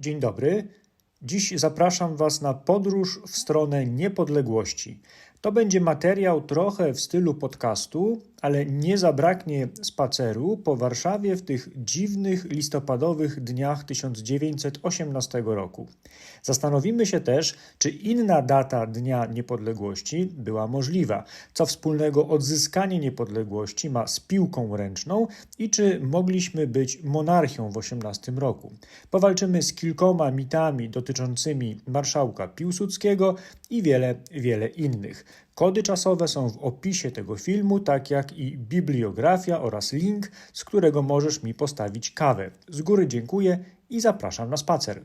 Dzień dobry. Dziś zapraszam Was na podróż w stronę niepodległości. To będzie materiał trochę w stylu podcastu, ale nie zabraknie spaceru po Warszawie w tych dziwnych listopadowych dniach 1918 roku. Zastanowimy się też, czy inna data Dnia Niepodległości była możliwa, co wspólnego odzyskanie niepodległości ma z piłką ręczną i czy mogliśmy być monarchią w XVIII roku. Powalczymy z kilkoma mitami dotyczącymi marszałka Piłsudskiego i wiele, wiele innych. Kody czasowe są w opisie tego filmu, tak jak i bibliografia oraz link, z którego możesz mi postawić kawę. Z góry dziękuję i zapraszam na spacer.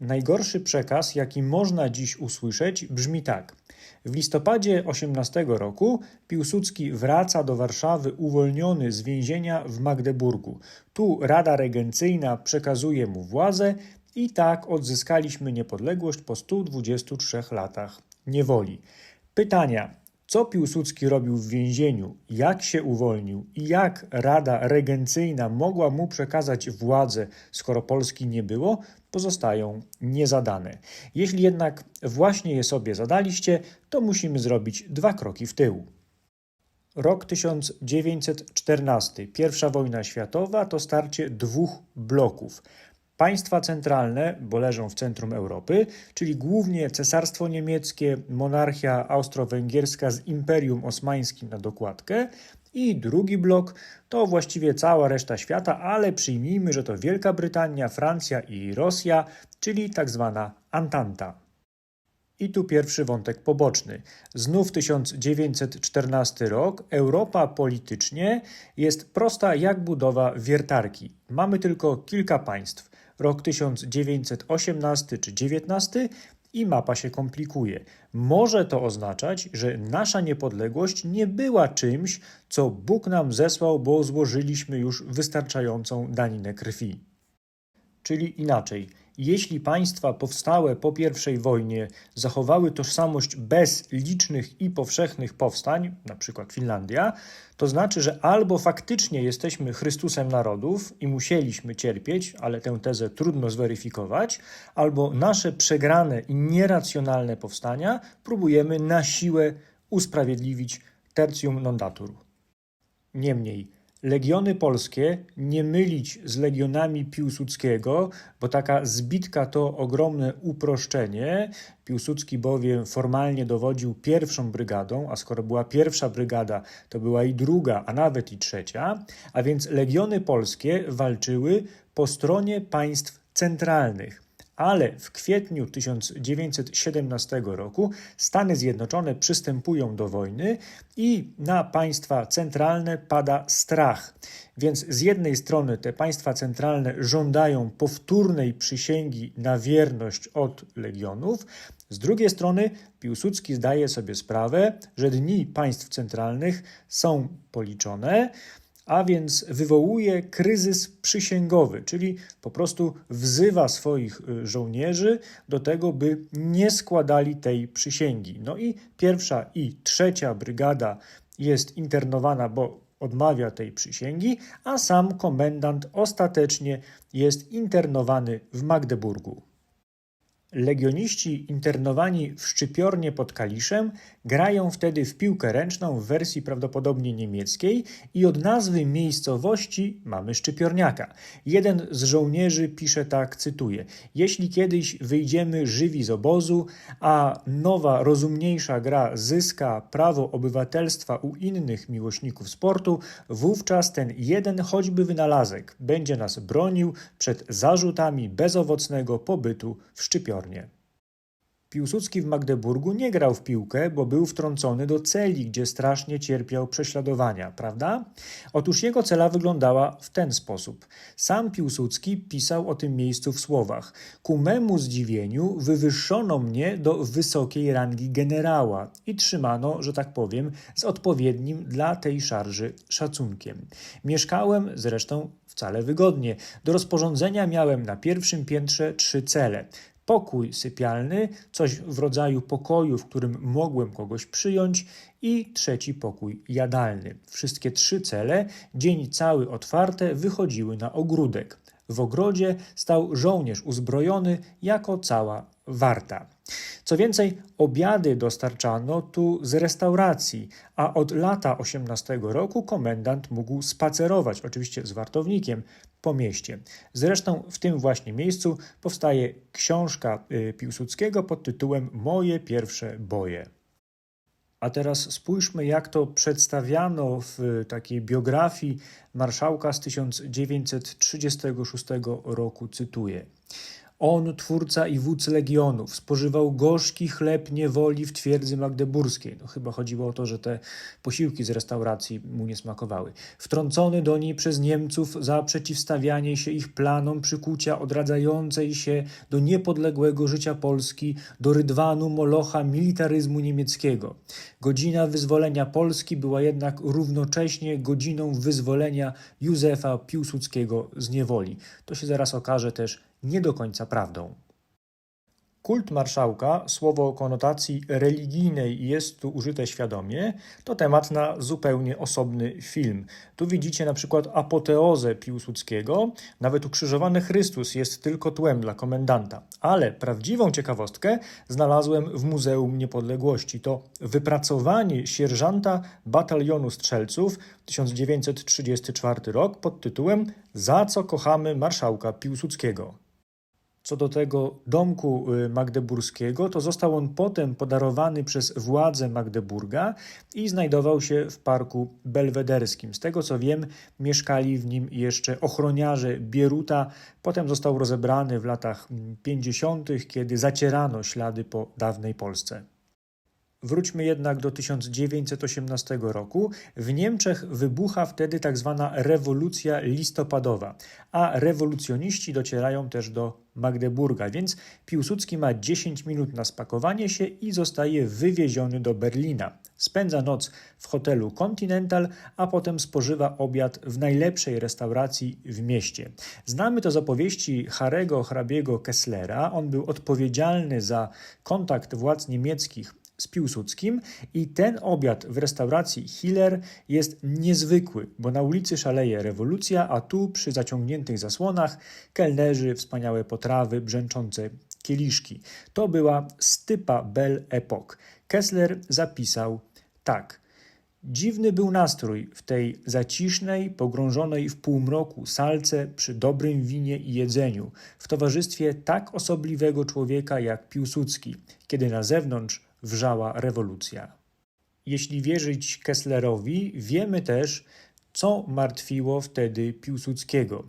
Najgorszy przekaz, jaki można dziś usłyszeć, brzmi tak. W listopadzie 18 roku Piłsudski wraca do Warszawy uwolniony z więzienia w Magdeburgu. Tu Rada Regencyjna przekazuje mu władzę i tak odzyskaliśmy niepodległość po 123 latach niewoli. Pytania: co Piłsudski robił w więzieniu, jak się uwolnił i jak Rada Regencyjna mogła mu przekazać władzę, skoro Polski nie było, pozostają niezadane. Jeśli jednak właśnie je sobie zadaliście, to musimy zrobić dwa kroki w tył. Rok 1914, I wojna światowa to starcie dwóch bloków. Państwa centralne, bo leżą w centrum Europy, czyli głównie Cesarstwo Niemieckie, monarchia austro-węgierska z Imperium Osmańskim na dokładkę, i drugi blok to właściwie cała reszta świata, ale przyjmijmy, że to Wielka Brytania, Francja i Rosja, czyli tak zwana Antanta. I tu pierwszy wątek poboczny. Znów 1914 rok. Europa politycznie jest prosta jak budowa wiertarki. Mamy tylko kilka państw rok 1918 czy 19 i mapa się komplikuje. Może to oznaczać, że nasza niepodległość nie była czymś, co Bóg nam zesłał, bo złożyliśmy już wystarczającą daninę krwi. Czyli inaczej, jeśli państwa powstałe po I wojnie zachowały tożsamość bez licznych i powszechnych powstań, np. Finlandia, to znaczy, że albo faktycznie jesteśmy Chrystusem narodów i musieliśmy cierpieć, ale tę tezę trudno zweryfikować, albo nasze przegrane i nieracjonalne powstania próbujemy na siłę usprawiedliwić tertium non datur. Niemniej, Legiony polskie nie mylić z legionami Piłsudskiego, bo taka zbitka to ogromne uproszczenie. Piłsudski bowiem formalnie dowodził pierwszą brygadą, a skoro była pierwsza brygada, to była i druga, a nawet i trzecia, a więc legiony polskie walczyły po stronie państw centralnych ale w kwietniu 1917 roku Stany Zjednoczone przystępują do wojny i na państwa centralne pada strach. Więc z jednej strony te państwa centralne żądają powtórnej przysięgi na wierność od legionów, z drugiej strony Piłsudski zdaje sobie sprawę, że dni państw centralnych są policzone a więc wywołuje kryzys przysięgowy, czyli po prostu wzywa swoich y, żołnierzy do tego, by nie składali tej przysięgi. No i pierwsza i trzecia brygada jest internowana, bo odmawia tej przysięgi, a sam komendant ostatecznie jest internowany w Magdeburgu. Legioniści internowani w szczypiornie pod Kaliszem grają wtedy w piłkę ręczną w wersji prawdopodobnie niemieckiej i od nazwy miejscowości mamy szczypiorniaka. Jeden z żołnierzy pisze tak, cytuję: Jeśli kiedyś wyjdziemy żywi z obozu, a nowa, rozumniejsza gra zyska prawo obywatelstwa u innych miłośników sportu, wówczas ten jeden choćby wynalazek będzie nas bronił przed zarzutami bezowocnego pobytu w Piłsudski w Magdeburgu nie grał w piłkę, bo był wtrącony do celi, gdzie strasznie cierpiał prześladowania, prawda? Otóż jego cela wyglądała w ten sposób. Sam Piłsudski pisał o tym miejscu w słowach: Ku memu zdziwieniu wywyższono mnie do wysokiej rangi generała i trzymano, że tak powiem, z odpowiednim dla tej szarży szacunkiem. Mieszkałem zresztą wcale wygodnie. Do rozporządzenia miałem na pierwszym piętrze trzy cele pokój sypialny, coś w rodzaju pokoju, w którym mogłem kogoś przyjąć, i trzeci pokój jadalny. Wszystkie trzy cele, dzień cały otwarte, wychodziły na ogródek. W ogrodzie stał żołnierz uzbrojony jako cała warta. Co więcej, obiady dostarczano tu z restauracji, a od lata 18 roku komendant mógł spacerować, oczywiście z wartownikiem, po mieście. Zresztą w tym właśnie miejscu powstaje książka y, Piłsudskiego pod tytułem Moje pierwsze boje. A teraz spójrzmy, jak to przedstawiano w takiej biografii marszałka z 1936 roku, cytuję. On, twórca i wódz legionów, spożywał gorzki chleb niewoli w twierdzy magdeburskiej. No, chyba chodziło o to, że te posiłki z restauracji mu nie smakowały. Wtrącony do niej przez Niemców za przeciwstawianie się ich planom przykucia odradzającej się do niepodległego życia Polski, do rydwanu molocha militaryzmu niemieckiego. Godzina wyzwolenia Polski była jednak równocześnie godziną wyzwolenia Józefa Piłsudskiego z niewoli. To się zaraz okaże też nie do końca prawdą. Kult marszałka, słowo o konotacji religijnej jest tu użyte świadomie, to temat na zupełnie osobny film. Tu widzicie na przykład apoteozę Piłsudskiego, nawet ukrzyżowany Chrystus jest tylko tłem dla komendanta. Ale prawdziwą ciekawostkę znalazłem w Muzeum Niepodległości. To wypracowanie sierżanta batalionu strzelców 1934 rok pod tytułem Za co kochamy marszałka Piłsudskiego. Co do tego domku y, magdeburskiego, to został on potem podarowany przez władze Magdeburga i znajdował się w parku belwederskim. Z tego co wiem, mieszkali w nim jeszcze ochroniarze Bieruta. Potem został rozebrany w latach 50., kiedy zacierano ślady po dawnej Polsce. Wróćmy jednak do 1918 roku. W Niemczech wybucha wtedy tak zwana rewolucja listopadowa, a rewolucjoniści docierają też do Magdeburga, więc Piłsudski ma 10 minut na spakowanie się i zostaje wywieziony do Berlina. Spędza noc w hotelu Continental, a potem spożywa obiad w najlepszej restauracji w mieście. Znamy to z opowieści Harego hrabiego Kesslera. On był odpowiedzialny za kontakt władz niemieckich z Piłsudskim i ten obiad w restauracji Hiller jest niezwykły, bo na ulicy szaleje rewolucja, a tu przy zaciągniętych zasłonach kelnerzy, wspaniałe potrawy, brzęczące kieliszki. To była stypa Belle Epoque. Kessler zapisał tak – Dziwny był nastrój w tej zacisznej, pogrążonej w półmroku salce przy dobrym winie i jedzeniu, w towarzystwie tak osobliwego człowieka jak Piłsudski, kiedy na zewnątrz wrzała rewolucja. Jeśli wierzyć Kesslerowi, wiemy też, co martwiło wtedy Piłsudskiego.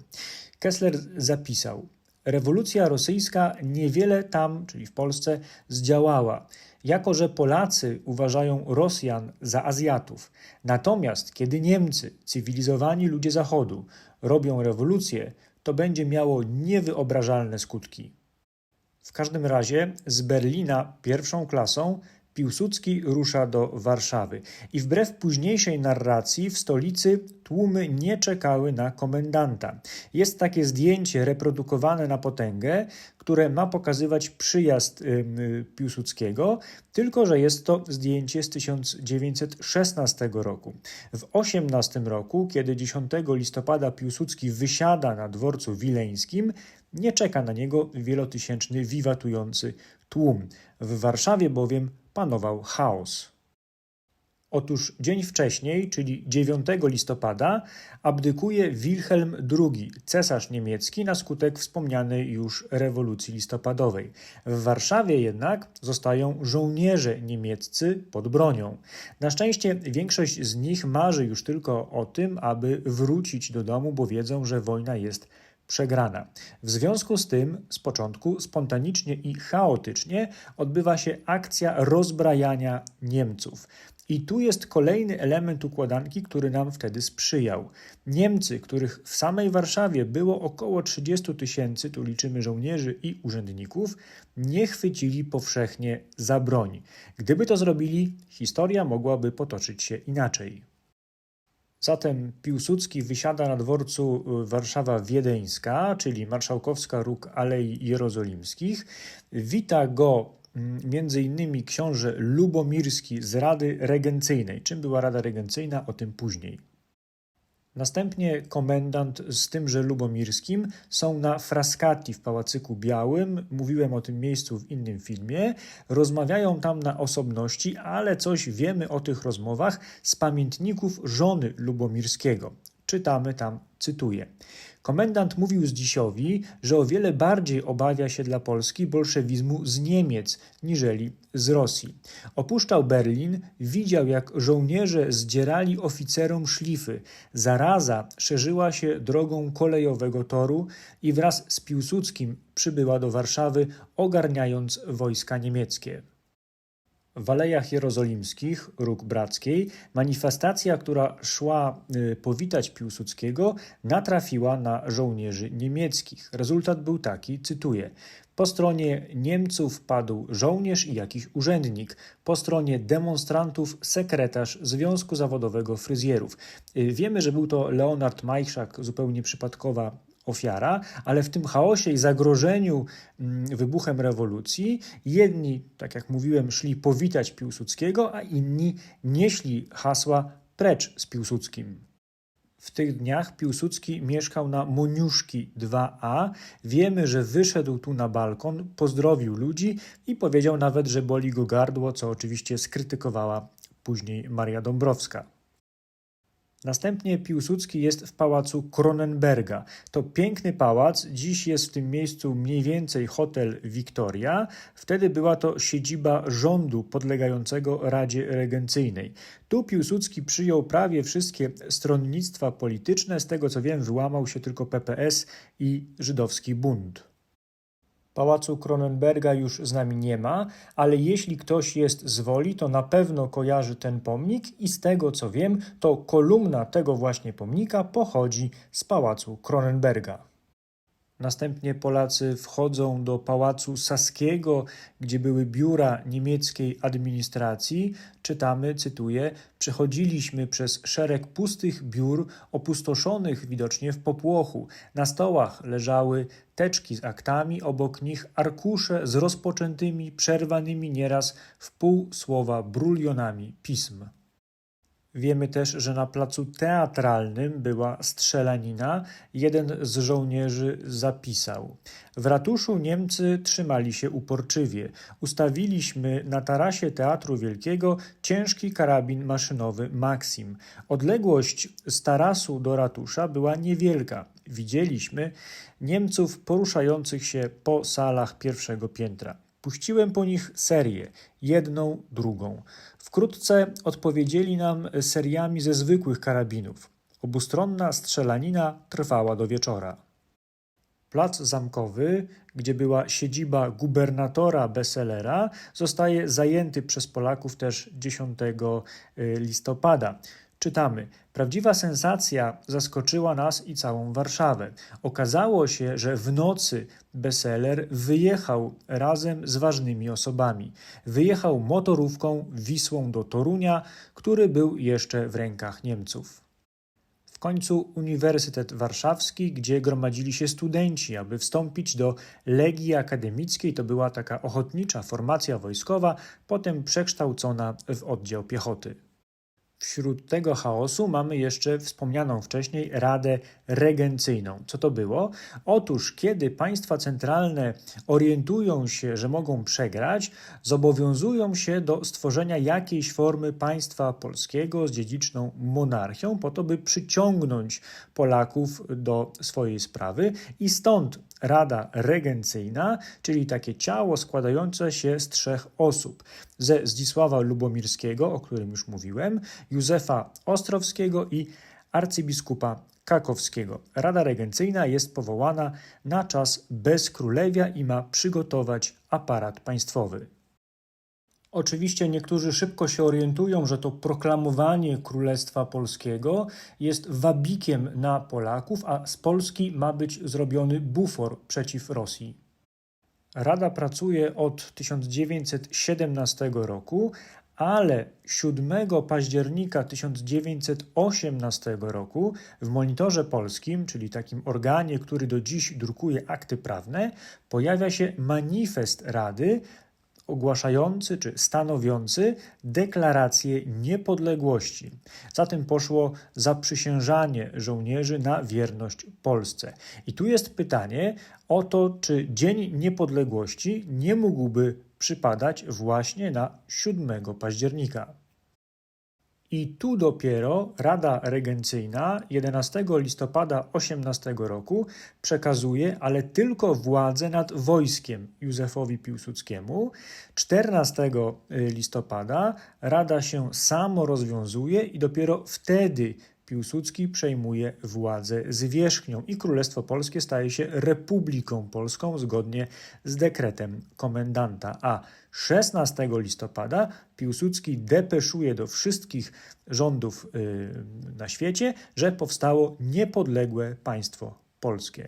Kessler zapisał: Rewolucja rosyjska niewiele tam, czyli w Polsce, zdziałała, jako że Polacy uważają Rosjan za Azjatów. Natomiast kiedy Niemcy, cywilizowani ludzie Zachodu, robią rewolucję, to będzie miało niewyobrażalne skutki. W każdym razie z Berlina pierwszą klasą Piłsudski rusza do Warszawy i wbrew późniejszej narracji w stolicy tłumy nie czekały na komendanta. Jest takie zdjęcie reprodukowane na potęgę, które ma pokazywać przyjazd Piłsudskiego, tylko że jest to zdjęcie z 1916 roku. W 18 roku, kiedy 10 listopada Piłsudski wysiada na dworcu wileńskim, nie czeka na niego wielotysięczny wiwatujący tłum. W Warszawie bowiem panował chaos. Otóż dzień wcześniej, czyli 9 listopada, abdykuje Wilhelm II, cesarz niemiecki, na skutek wspomnianej już rewolucji listopadowej. W Warszawie jednak zostają żołnierze niemieccy pod bronią. Na szczęście większość z nich marzy już tylko o tym, aby wrócić do domu, bo wiedzą, że wojna jest przegrana. W związku z tym z początku spontanicznie i chaotycznie odbywa się akcja rozbrajania Niemców. I tu jest kolejny element układanki, który nam wtedy sprzyjał. Niemcy, których w samej Warszawie było około 30 tysięcy, tu liczymy żołnierzy i urzędników, nie chwycili powszechnie za broń. Gdyby to zrobili, historia mogłaby potoczyć się inaczej. Zatem Piłsudski wysiada na dworcu y, Warszawa Wiedeńska, czyli marszałkowska róg Alei Jerozolimskich. Wita go mm, między innymi książę Lubomirski z Rady Regencyjnej. Czym była Rada Regencyjna? O tym później. Następnie komendant z tymże Lubomirskim są na Frascati w Pałacyku Białym. Mówiłem o tym miejscu w innym filmie. Rozmawiają tam na osobności, ale coś wiemy o tych rozmowach z pamiętników żony Lubomirskiego. Czytamy tam, cytuję. Komendant mówił Zdzisiowi, że o wiele bardziej obawia się dla Polski bolszewizmu z Niemiec niżeli z Rosji. Opuszczał Berlin, widział jak żołnierze zdzierali oficerom szlify. Zaraza szerzyła się drogą kolejowego toru i wraz z Piłsudskim przybyła do Warszawy, ogarniając wojska niemieckie. W Alejach Jerozolimskich, Róg Brackiej, manifestacja, która szła y, powitać Piłsudskiego, natrafiła na żołnierzy niemieckich. Rezultat był taki, cytuję: Po stronie Niemców padł żołnierz i jakiś urzędnik, po stronie demonstrantów sekretarz Związku Zawodowego Fryzjerów. Y, Wiemy, że był to Leonard Majchrzak, zupełnie przypadkowa ofiara, ale w tym chaosie i zagrożeniu mm, wybuchem rewolucji jedni, tak jak mówiłem, szli powitać Piłsudskiego, a inni nieśli hasła precz z Piłsudskim. W tych dniach Piłsudski mieszkał na Moniuszki 2a. Wiemy, że wyszedł tu na balkon, pozdrowił ludzi i powiedział nawet, że boli go gardło, co oczywiście skrytykowała później Maria Dąbrowska. Następnie Piłsudski jest w pałacu Kronenberga. To piękny pałac, dziś jest w tym miejscu mniej więcej hotel Victoria. Wtedy była to siedziba rządu podlegającego Radzie Regencyjnej. Tu Piłsudski przyjął prawie wszystkie stronnictwa polityczne, z tego co wiem wyłamał się tylko PPS i Żydowski Bund. Pałacu Kronenberga już z nami nie ma, ale jeśli ktoś jest z woli, to na pewno kojarzy ten pomnik i z tego co wiem, to kolumna tego właśnie pomnika pochodzi z Pałacu Kronenberga. Następnie Polacy wchodzą do pałacu Saskiego, gdzie były biura niemieckiej administracji. Czytamy, cytuję: Przechodziliśmy przez szereg pustych biur, opustoszonych widocznie w popłochu. Na stołach leżały teczki z aktami, obok nich arkusze z rozpoczętymi, przerwanymi nieraz w pół słowa brulionami pism. Wiemy też, że na placu teatralnym była strzelanina. Jeden z żołnierzy zapisał: W ratuszu Niemcy trzymali się uporczywie. Ustawiliśmy na tarasie Teatru Wielkiego ciężki karabin maszynowy Maxim. Odległość z tarasu do ratusza była niewielka. Widzieliśmy Niemców poruszających się po salach pierwszego piętra. Puściłem po nich serię, jedną, drugą. Wkrótce odpowiedzieli nam seriami ze zwykłych karabinów. Obustronna strzelanina trwała do wieczora. Plac Zamkowy, gdzie była siedziba gubernatora Besselera, zostaje zajęty przez Polaków też 10 listopada. Czytamy: Prawdziwa sensacja zaskoczyła nas i całą Warszawę. Okazało się, że w nocy Besseler wyjechał razem z ważnymi osobami. Wyjechał motorówką Wisłą do Torunia, który był jeszcze w rękach Niemców. W końcu Uniwersytet Warszawski, gdzie gromadzili się studenci, aby wstąpić do Legii Akademickiej. To była taka ochotnicza formacja wojskowa, potem przekształcona w oddział piechoty. Wśród tego chaosu mamy jeszcze wspomnianą wcześniej Radę Regencyjną. Co to było? Otóż, kiedy państwa centralne orientują się, że mogą przegrać, zobowiązują się do stworzenia jakiejś formy państwa polskiego z dziedziczną monarchią, po to, by przyciągnąć Polaków do swojej sprawy, i stąd Rada Regencyjna, czyli takie ciało składające się z trzech osób: ze Zdzisława Lubomirskiego, o którym już mówiłem, Józefa Ostrowskiego i arcybiskupa Kakowskiego. Rada Regencyjna jest powołana na czas bezkrólewia i ma przygotować aparat państwowy. Oczywiście niektórzy szybko się orientują, że to proklamowanie Królestwa Polskiego jest wabikiem na Polaków, a z Polski ma być zrobiony bufor przeciw Rosji. Rada pracuje od 1917 roku, ale 7 października 1918 roku w Monitorze Polskim, czyli takim organie, który do dziś drukuje akty prawne, pojawia się manifest Rady ogłaszający czy stanowiący deklarację niepodległości. Za tym poszło zaprzysiężanie żołnierzy na wierność Polsce. I tu jest pytanie o to, czy Dzień Niepodległości nie mógłby przypadać właśnie na 7 października. I tu dopiero Rada Regencyjna 11 listopada 18 roku przekazuje, ale tylko władzę nad wojskiem Józefowi Piłsudskiemu. 14 listopada Rada się samo rozwiązuje i dopiero wtedy Piłsudski przejmuje władzę zwierzchnią i Królestwo Polskie staje się Republiką Polską zgodnie z dekretem komendanta. A 16 listopada Piłsudski depeszuje do wszystkich rządów yy, na świecie, że powstało niepodległe państwo polskie.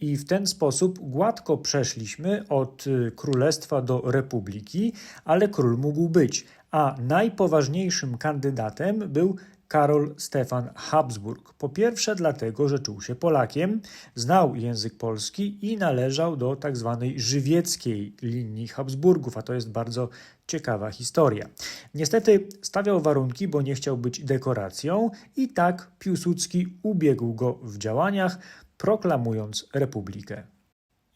I w ten sposób gładko przeszliśmy od y, królestwa do republiki, ale król mógł być. A najpoważniejszym kandydatem był Karol Stefan Habsburg. Po pierwsze dlatego, że czuł się Polakiem, znał język polski i należał do tak zwanej żywieckiej linii Habsburgów, a to jest bardzo ciekawa historia. Niestety stawiał warunki, bo nie chciał być dekoracją i tak Piłsudski ubiegł go w działaniach, proklamując republikę.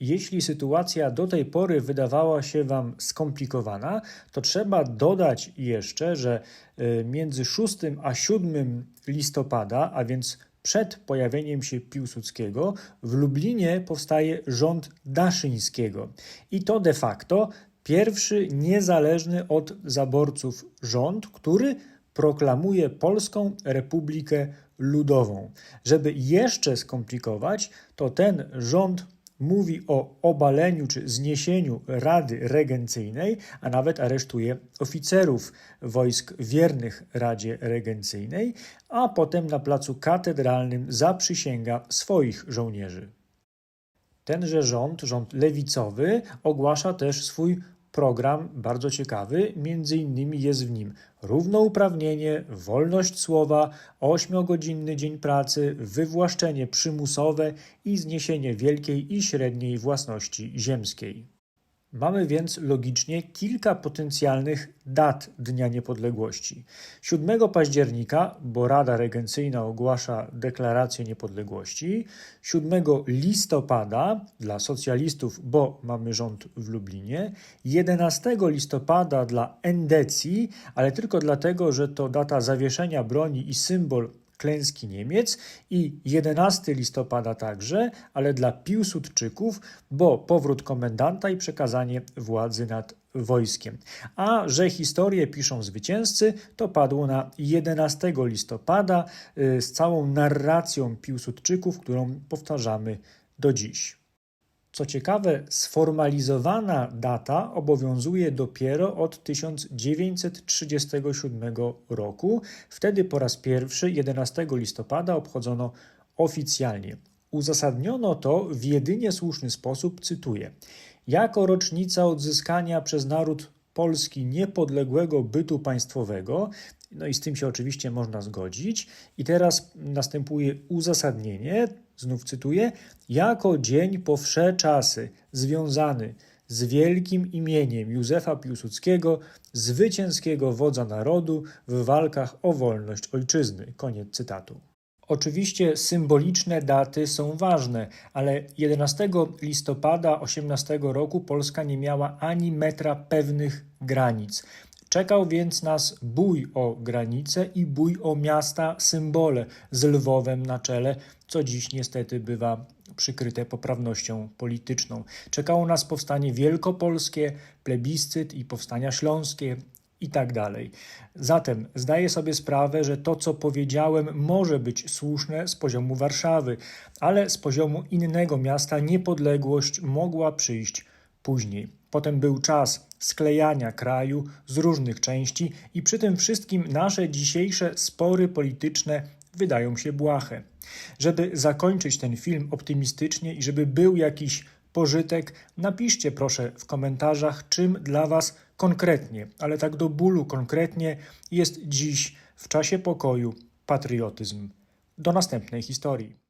Jeśli sytuacja do tej pory wydawała się Wam skomplikowana, to trzeba dodać jeszcze, że y, między 6 a 7 listopada, a więc przed pojawieniem się Piłsudskiego, w Lublinie powstaje rząd Daszyńskiego. I to de facto pierwszy niezależny od zaborców rząd, który proklamuje Polską Republikę Ludową. Żeby jeszcze skomplikować, to ten rząd mówi o obaleniu czy zniesieniu Rady Regencyjnej, a nawet aresztuje oficerów wojsk wiernych Radzie Regencyjnej, a potem na placu katedralnym zaprzysięga swoich żołnierzy. Tenże rząd, rząd lewicowy, ogłasza też swój program bardzo ciekawy, między innymi jest w nim równouprawnienie, wolność słowa, ośmiogodzinny dzień pracy, wywłaszczenie przymusowe i zniesienie wielkiej i średniej własności ziemskiej. Mamy więc logicznie kilka potencjalnych dat Dnia Niepodległości. 7 października, bo Rada Regencyjna ogłasza deklarację niepodległości, 7 listopada dla socjalistów, bo mamy rząd w Lublinie, 11 listopada dla endecji, ale tylko dlatego, że to data zawieszenia broni i symbol klęski Niemiec i 11 listopada także, ale dla Piłsudczyków, bo powrót komendanta i przekazanie władzy nad wojskiem. A że historię piszą zwycięzcy, to padło na 11 listopada y, z całą narracją Piłsudczyków, którą powtarzamy do dziś. Co ciekawe, sformalizowana data obowiązuje dopiero od 1937 roku. Wtedy po raz pierwszy 11 listopada obchodzono oficjalnie. Uzasadniono to w jedynie słuszny sposób, cytuję: Jako rocznica odzyskania przez naród Polski niepodległego bytu państwowego, no i z tym się oczywiście można zgodzić. I teraz następuje uzasadnienie, znów cytuję, jako dzień po wsze czasy związany z wielkim imieniem Józefa Piłsudskiego, zwycięskiego wodza narodu w walkach o wolność ojczyzny. Koniec cytatu. Oczywiście symboliczne daty są ważne, ale 11 listopada 18 roku Polska nie miała ani metra pewnych granic. Czekał więc nas bój o granice i bój o miasta symbole z Lwowem na czele, co dziś niestety bywa przykryte poprawnością polityczną. Czekało nas powstanie wielkopolskie, plebiscyt i powstania śląskie i tak dalej. Zatem zdaję sobie sprawę, że to, co powiedziałem, może być słuszne z poziomu Warszawy, ale z poziomu innego miasta niepodległość mogła przyjść później. Potem był czas sklejania kraju z różnych części i przy tym wszystkim nasze dzisiejsze spory polityczne wydają się błahe. Żeby zakończyć ten film optymistycznie i żeby był jakiś pożytek, napiszcie proszę w komentarzach, czym dla Was konkretnie, ale tak do bólu konkretnie jest dziś w czasie pokoju patriotyzm. Do następnej historii.